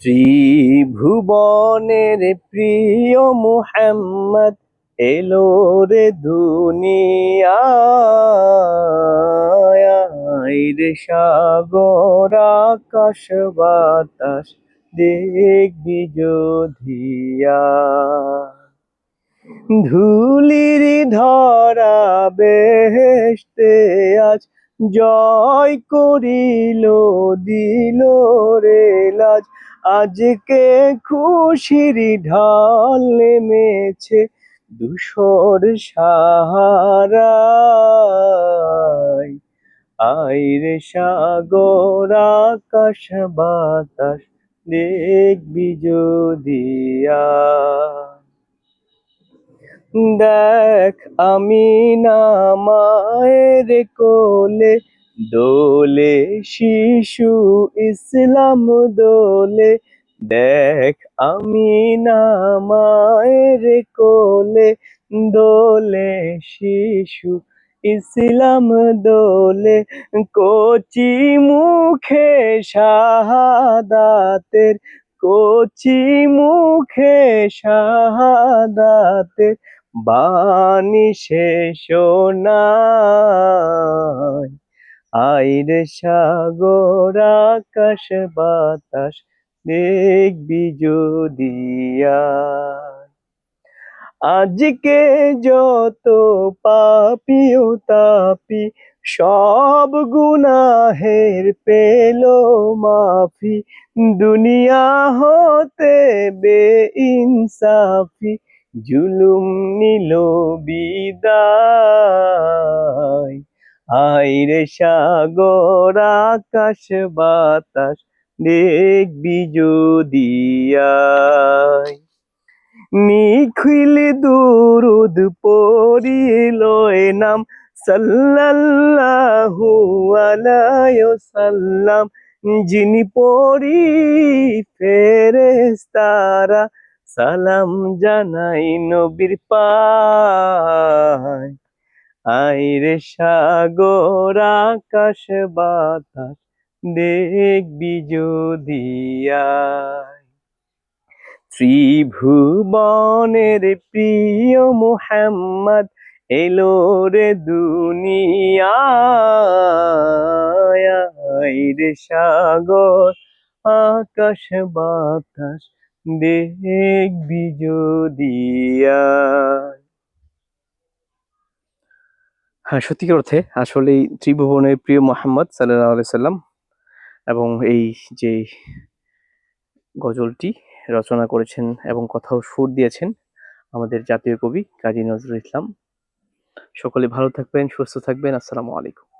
ত্রিভুবনের প্রিয় মুহাম্মদ এলো রে দুনিয়ায়। রে সাগর আকাশ বাতাস, দেখবি যধিয়া ধুলির ধরা বেহেশতে আজ জয় করিল, দিল রে লাজ আজকে খুশির ঢাল নেমেছে দুশোর সাহারায়। আইরে সাগর, আকাশ, বাতাস, দেখবি যদিয়া দেখ আমি না মায়ের কোলে দোলে শিশু ইসলাম দোলে, দেখ আমি না মায়ের কোলে। দোলে শিশু ইসলাম দোলে, কচি মুখে শাহাদাতের, কচি মুখে শাহাদাতের বাণী শেষ নাই আইরে সাগর, আকাশ, বাতাস দেখবি যদিয়া আজকে যত পাপি ও তাপি, সব গুনাহের পেল মাফি। দুনিয়া হতে বে ইনসাফি জুলুম নিল বিদায়। আইরে সাগর, আকাশ বাতাস, দেখবি যদিয়ায় নিখিল দুরুদ পড়িল নাম, সাল্লাল্লাহু আলাইহি সাল্লাম যিনি পড়ি ফেরেশতারা, সালাম জানাই নবীর পায়। আইরে সাগর, আকাশ, বাতাস, দেখবি যদিয়ায় ত্রিভুবনের প্রিয় মুহাম্মদ এলো রে দুনিয়ায়। রে সাগর, আকাশ, বাতাস, দেখবি যদিয়া হ্যাঁ সত্যিকার অর্থে আসলে ত্রিভুবনের প্রিয় মোহাম্মদ সাল্লাহ সাল্লাম এবং এই যে গজলটি রচনা করেছেন এবং কথাও সুর দিয়েছেন আমাদের জাতীয় কবি কাজী নজরুল ইসলাম। সকলে ভালো থাকবেন, সুস্থ থাকবেন। আসসালামু আলাইকুম।